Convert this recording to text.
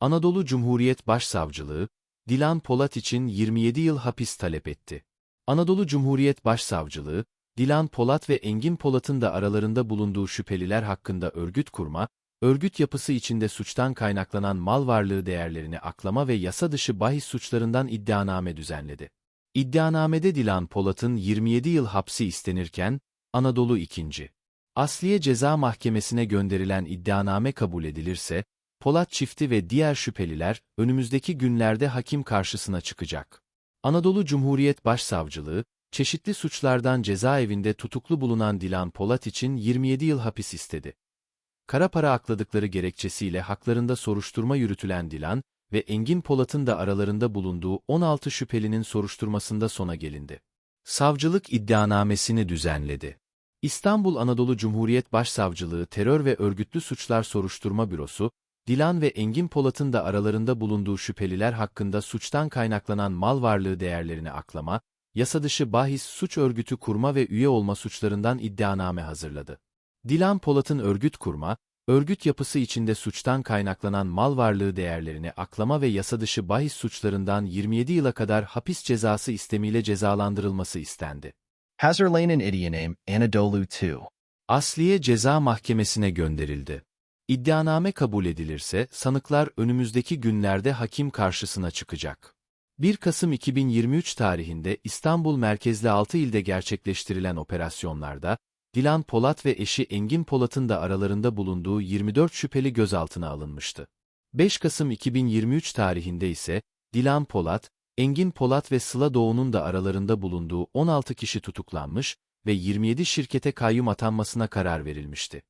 Anadolu Cumhuriyet Başsavcılığı, Dilan Polat için 27 yıl hapis talep etti. Anadolu Cumhuriyet Başsavcılığı, Dilan Polat ve Engin Polat'ın da aralarında bulunduğu şüpheliler hakkında örgüt kurma, örgüt yapısı içinde suçtan kaynaklanan mal varlığı değerlerini aklama ve yasa dışı bahis suçlarından iddianame düzenledi. İddianamede Dilan Polat'ın 27 yıl hapsi istenirken, Anadolu 2. Asliye Ceza Mahkemesi'ne gönderilen iddianame kabul edilirse, Polat çifti ve diğer şüpheliler önümüzdeki günlerde hakim karşısına çıkacak. Anadolu Cumhuriyet Başsavcılığı, çeşitli suçlardan cezaevinde tutuklu bulunan Dilan Polat için 27 yıl hapis istedi. Kara para akladıkları gerekçesiyle haklarında soruşturma yürütülen Dilan ve Engin Polat'ın da aralarında bulunduğu 16 şüphelinin soruşturmasında sona gelindi. Savcılık iddianamesini düzenledi. İstanbul Anadolu Cumhuriyet Başsavcılığı Terör ve Örgütlü Suçlar Soruşturma Bürosu, Dilan ve Engin Polat'ın da aralarında bulunduğu şüpheliler hakkında suçtan kaynaklanan mal varlığı değerlerini aklama, yasadışı bahis suç örgütü kurma ve üye olma suçlarından iddianame hazırladı. Dilan Polat'ın örgüt kurma, örgüt yapısı içinde suçtan kaynaklanan mal varlığı değerlerini aklama ve yasadışı bahis suçlarından 27 yıla kadar hapis cezası istemiyle cezalandırılması istendi. Hazırlanan iddianame Anadolu 2. Asliye Ceza Mahkemesi'ne gönderildi. İddianame kabul edilirse sanıklar önümüzdeki günlerde hakim karşısına çıkacak. 1 Kasım 2023 tarihinde İstanbul merkezli 6 ilde gerçekleştirilen operasyonlarda, Dilan Polat ve eşi Engin Polat'ın da aralarında bulunduğu 24 şüpheli gözaltına alınmıştı. 5 Kasım 2023 tarihinde ise, Dilan Polat, Engin Polat ve Sıla Doğu'nun da aralarında bulunduğu 16 kişi tutuklanmış ve 27 şirkete kayyum atanmasına karar verilmişti.